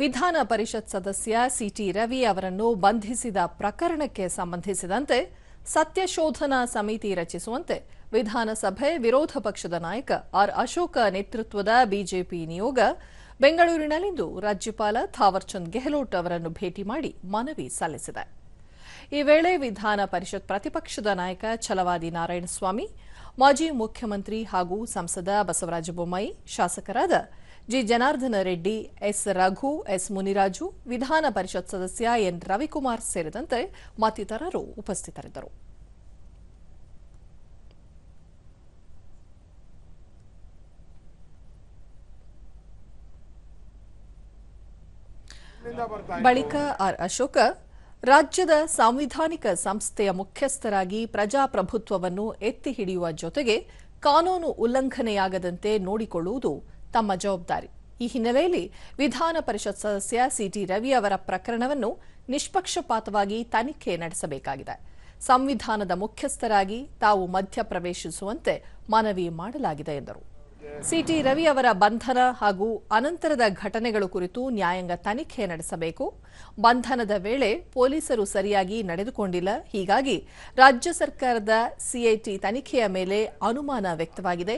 ವಿಧಾನ ಪರಿಷತ್ ಸದಸ್ಯ ಸಿಟಿ ರವಿ ಅವರನ್ನು ಬಂಧಿಸಿದ ಪ್ರಕರಣಕ್ಕೆ ಸಂಬಂಧಿಸಿದಂತೆ ಸತ್ಯಶೋಧನಾ ಸಮಿತಿ ರಚಿಸುವಂತೆ ವಿಧಾನಸಭೆ ವಿರೋಧ ಪಕ್ಷದ ನಾಯಕ ಆರ್ ಅಶೋಕ ನೇತೃತ್ವದ ಬಿಜೆಪಿ ನಿಯೋಗ ಬೆಂಗಳೂರಿನಲ್ಲಿಂದು ರಾಜ್ಯಪಾಲ ಥಾವರ್ಚಂದ್ ಗೆಹ್ಲೋಟ್ ಅವರನ್ನು ಭೇಟಿ ಮಾಡಿ ಮನವಿ ಸಲ್ಲಿಸಿದೆ. ಈ ವೇಳೆ ವಿಧಾನ ಪರಿಷತ್ ಪ್ರತಿಪಕ್ಷದ ನಾಯಕ ಛಲವಾದಿ ನಾರಾಯಣಸ್ವಾಮಿ, ಮಾಜಿ ಮುಖ್ಯಮಂತ್ರಿ ಹಾಗೂ ಸಂಸದ ಬಸವರಾಜ ಬೊಮ್ಮಾಯಿ, ಶಾಸಕರಾದ G. Janardhana Reddy, S. Raghu, S. Muniraju, Vidhana Parishat ಸದಸ್ಯ ಎನ್. ರವಿಕುಮಾರ್ ಸೇರಿದಂತೆ ಮತ್ತಿತರರು ಉಪಸ್ಥಿತರಿದ್ದರು. ಬಳಿಕ ಆರ್. ಅಶೋಕ, ರಾಜ್ಯದ ಸಾಂವಿಧಾನಿಕ ಸಂಸ್ಥೆಯ ಮುಖ್ಯಸ್ಥರಾಗಿ ಪ್ರಜಾಪ್ರಭುತ್ವವನ್ನು ಎತ್ತಿ ಹಿಡಿಯುವ ಜೊತೆಗೆ ಕಾನೂನು ಉಲ್ಲಂಘನೆಯಾಗದಂತೆ ನೋಡಿಕೊಳ್ಳುವುದು ತಮ್ಮ ಜವಾಬ್ದಾರಿ. ಈ ಹಿನ್ನೆಲೆಯಲ್ಲಿ ವಿಧಾನ ಪರಿಷತ್ ಸದಸ್ಯ ಸಿಟಿ ರವಿ ಅವರ ಪ್ರಕರಣವನ್ನು ನಿಷ್ಪಕ್ಷಪಾತವಾಗಿ ತನಿಖೆ ನಡೆಸಬೇಕಾಗಿದೆ. ಸಂವಿಧಾನದ ಮುಖ್ಯಸ್ಥರಾಗಿ ತಾವು ಮಧ್ಯಪ್ರವೇಶಿಸುವಂತೆ ಮನವಿ ಮಾಡಲಾಗಿದೆ ಎಂದರು. ಸಿಟಿ ರವಿ ಅವರ ಬಂಧನ ಹಾಗೂ ಅನಂತರದ ಘಟನೆಗಳು ಕುರಿತು ನ್ಯಾಯಾಂಗ ತನಿಖೆ ನಡೆಸಬೇಕು. ಬಂಧನದ ವೇಳೆ ಪೊಲೀಸರು ಸರಿಯಾಗಿ ನಡೆದುಕೊಂಡಿಲ್ಲ. ಹೀಗಾಗಿ ರಾಜ್ಯ ಸರ್ಕಾರದ ಸಿಐಟಿ ತನಿಖೆಯ ಮೇಲೆ ಅನುಮಾನ ವ್ಯಕ್ತವಾಗಿದೆ.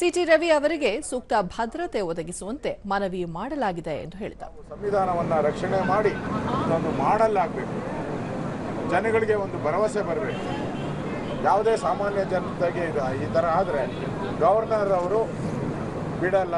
ಸಿಟಿ ರವಿ ಅವರಿಗೆ ಸೂಕ್ತ ಭದ್ರತೆ ಒದಗಿಸುವಂತೆ ಮನವಿ ಮಾಡಲಾಗಿದೆ ಎಂದು ಹೇಳಿದರು ಸಂವಿಧಾನವನ್ನು ರಕ್ಷಣೆ ಮಾಡಿ ಮಾಡಲಾಗಬೇಕು ಜನಗಳಿಗೆ ಒಂದು ಭರವಸೆ ಬರಬೇಕು. ಯಾವುದೇ ಸಾಮಾನ್ಯ ಜನತೆಗೆ ಈ ಥರ ಆದರೆ ಗವರ್ನರ್ ಅವರು ಬಿಡಲ್ಲ.